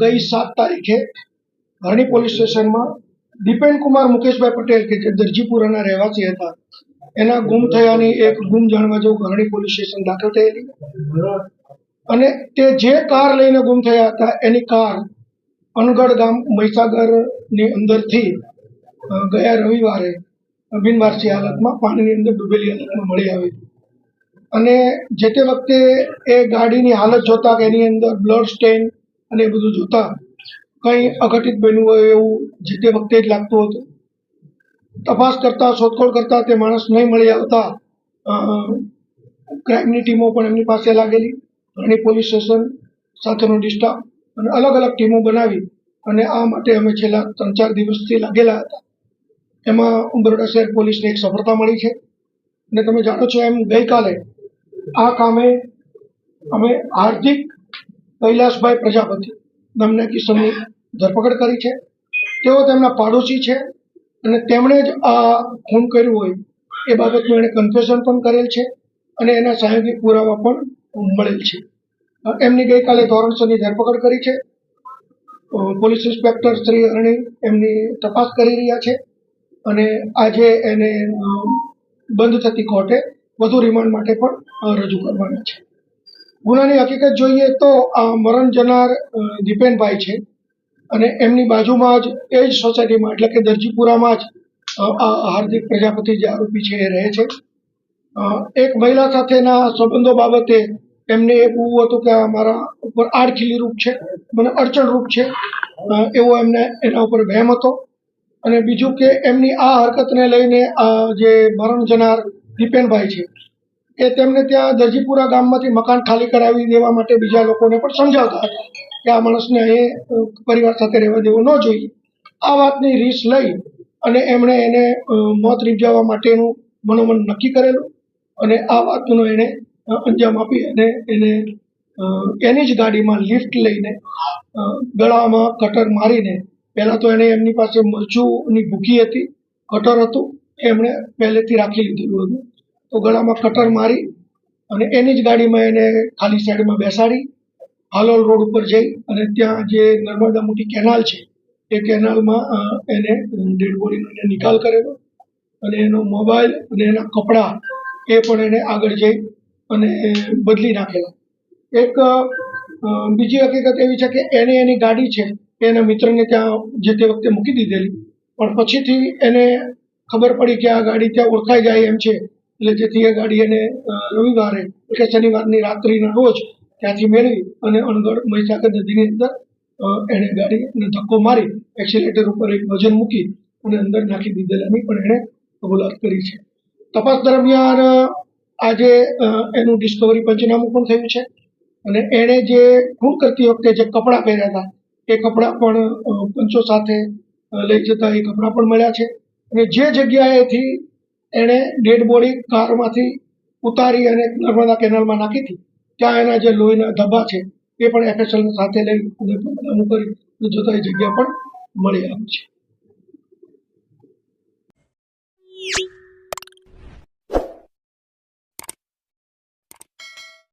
ગઈ સાત તારીખે હરણી પોલીસ સ્ટેશનમાં દીપેન કુમાર મુકેશભાઈ પટેલ, કે જે દરજીપુરાના રહેવાસી હતા, એના ગુમ થયાની એક ગુમ જાણવા જેવું હરણી પોલીસ સ્ટેશન દાખલ થયેલી. અને તે જે કાર લઈને ગુમ થયા હતા, એની કાર અનગઢ ગામ મહીસાગરની અંદરથી ગયા રવિવારે બિનવારસી હાલતમાં પાણીની અંદર ડૂબેલી હાલતમાં મળી આવી. અને જે તે વખતે એ ગાડીની હાલત જોતા કે એની અંદર બ્લડ સ્ટેન અને એ બધું જોતા કંઈ અઘટિત બન્યું હોય એવું જે તે વખતે જ લાગતું હતું. તપાસ કરતા, શોધખોળ કરતા તે માણસ નહીં મળી આવતા ક્રાઇમની ટીમો પણ એમની પાસે લાગેલી. અને પોલીસ સ્ટેશન સાથેનો ડિસ્ટાફ અને અલગ અલગ ટીમો બનાવી અને આ માટે અમે છેલ્લા ત્રણ ચાર દિવસથી લાગેલા હતા. એમાં બરોડા શહેર પોલીસને એક સફળતા મળી છે. અને તમે જાણો છો એમ ગઈકાલે આ કામે અમે હાર્દિક કૈલાસભાઈ પ્રજાપતિ નામના કિશનની ધરપકડ કરી છે. તેઓ તેમના પાડોશી છે અને તેમણે જ આ ખૂન કર્યું હોય એ બાબતનું એણે કન્ફેશન પણ કરેલ છે અને એના સાહેબી પુરાવા પણ મળેલ છે. એમની ગઈકાલે ધોરણસરની ધરપકડ કરી છે. પોલીસ ઇન્સ્પેક્ટર શ્રી અરણી એમની તપાસ કરી રહ્યા છે અને આજે એને બંધ થતી કોર્ટે વધુ રિમાન્ડ માટે પણ રજૂ કરવાના છે. ગુનાની હકીકત જોઈએ તો આ મરણ જનાર દીપેનભાઈ છે. અને એમની બાજુમાં જ એ જ સોસાયટીમાં, એટલે કે દરજીપુરામાં જ આ હાર્દિક પ્રજાપતિ જે આરોપી છે એ રહે છે. એક મહિલા સાથેના સંબંધો બાબતે એમને એવું હતું કે મારા ઉપર આડખીલી રૂપ છે, મને અડચણરૂપ છે. એવો એમને એના ઉપર વહેમ હતો. અને બીજું કે એમની આ હરકતને લઈને જે મરણ જનાર દીપેનભાઈ છે એ તેમને ત્યાં દરજીપુરા ગામમાંથી મકાન ખાલી કરાવી દેવા માટે બીજા લોકોને પણ સમજાવતા હતા કે આ માણસને એ પરિવાર સાથે રહેવા દેવો ન જોઈએ. આ વાતની રીસ લઈ અને એમણે એને મોત રીપજાવવા માટેનું મનોમન નક્કી કરેલું અને આ વાતનો એણે અંજામ આપી અને એને એની જ ગાડીમાં લિફ્ટ લઈને ગળામાં કટર મારીને, પહેલાં તો એણે એમની પાસે મરચુંની ભૂકી હતી, કટર હતું, એમણે પહેલેથી રાખી લીધેલું હતું. તો ગળામાં કટર મારી અને એની જ ગાડીમાં એને ખાલી સાઈડમાં બેસાડી હાલોલ રોડ ઉપર જઈ અને ત્યાં જે નર્મદા મોટી કેનાલ છે, એ કેનાલમાં એને ડેડ બોડીનો એને નિકાલ કરેલો અને એનો મોબાઈલ અને એના કપડાં એ પણ એને આગળ જઈ અને બદલી નાખેલા. એક બીજી હકીકત એવી છે કે એને એની ગાડી છે, એના મિત્રને ત્યાં જે તે વખતે મૂકી દીધેલી. પણ પછીથી એને ખબર પડી કે આ ગાડી ત્યાં ઓળખાઈ જાય એમ છે એટલે જેથી એ ગાડી એને રવિવારે કે શનિવારની રાત્રિના રોજ ત્યાંથી મેળવી અને અણગઢ મહીસાગર નદીની અંદર એણે ગાડીને ધક્કો મારી, એક્સિલેટર ઉપર એક વજન મૂકી અને અંદર નાખી દીધેલાની પણ એણે કબૂલાત કરી છે. તપાસ દરમિયાન આજે એનું ડિસ્કવરી પંચનામું પણ થયું છે અને એણે જે ખૂન કરતી વખતે જે કપડાં પહેર્યા હતા, એ કપડાં પણ પંચો સાથે લઈ જતા એ કપડાં પણ મળ્યા છે. અને જે જગ્યાએથી એણે ડેડ બોડી કારમાંથી ઉતારી અને નર્મદા કેનાલમાં નાખી હતી. ત્યાં એના જે લોહીના ધબ્બા છે, એ પણ એફએસએલ સાથે લઈ અને અને જોતા એ જગ્યા પણ મળી આવી છે.